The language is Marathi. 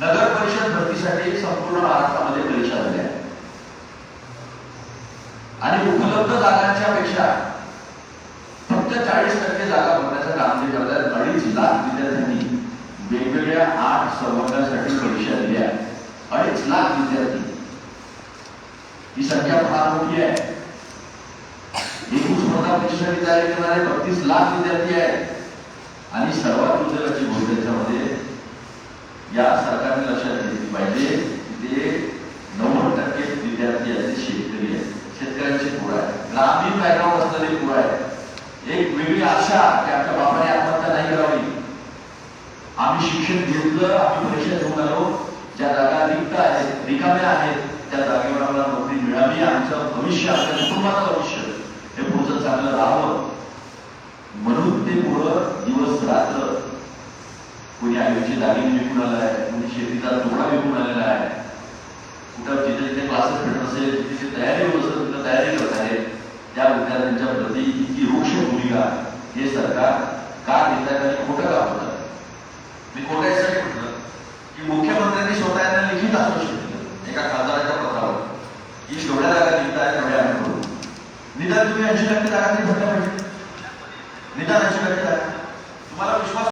नगर परिषद भरतीसाठी संपूर्ण महाराष्ट्रामध्ये परीक्षा झाल्या. आणि उपलब्ध जागांच्या पेक्षा फक्त चाळीस टक्के जागा भरण्याचं काम जे करतात अडीच लाख विद्यार्थ्यांनी वेगवेगळ्या आठ संवर्गासाठी परीक्षा दिल्या. अडीच लाख विद्यार्थी. ही संख्या फार मोठी आहे. एकूण स्पर्धा परीक्षा तयारी करणारे बत्तीस लाख विद्यार्थी आहेत. आणि सर्वात उद्योगाची गोष्ट त्याच्यामध्ये या सरकारने लक्षात घेतली पाहिजे की ते नव्वद टक्के विद्यार्थी आहेत शेतकरी आहेत. शेतकऱ्यांची पोरं आहे ग्रामीण बॅकग्राऊंड असलेली पोरं आहे एक वेगळी आशा की आमच्या बापाने आत्महत्या नाही करावी. आम्ही शिक्षण घेतलं आम्ही परीक्षा घेऊन आलो. ज्या जागा रिक्त आहेत रिकाम्या आहेत त्या जागेवर आम्हाला नोकरी मिळावी. आमचं भविष्य आमच्या कुटुंबाचं भविष्य हे पुढचं चांगलं राहावं. म्हणून ते मुलं दिवस रात्र कोणी आईची दागिने विकून आला आहे कोणी शेतीचा तुकडा विकून आलेला आहे कुठं जिथे जिथे म्हणजे तिची तयारी होत असेल तिथं तयारी करत आहेत त्या विद्यार्थ्यांच्या प्रती इतकी रोष भूमिका हे सरकार का घेत खोटं का होतं मी खोटं यासाठी म्हटलं की मुख्यमंत्र्यांनी स्वतः यांना लिखित आश्वासन दिलं एका खासदाराच्या पत्रावर. की जेवढ्या जागा लिहित आहे तेवढ्या आम्ही करू. निदान तुम्ही ऐंशी टक्के जागा तरी भरल्या पाहिजे. निदान ऐंशी टक्के जागा. तुम्हाला विश्वास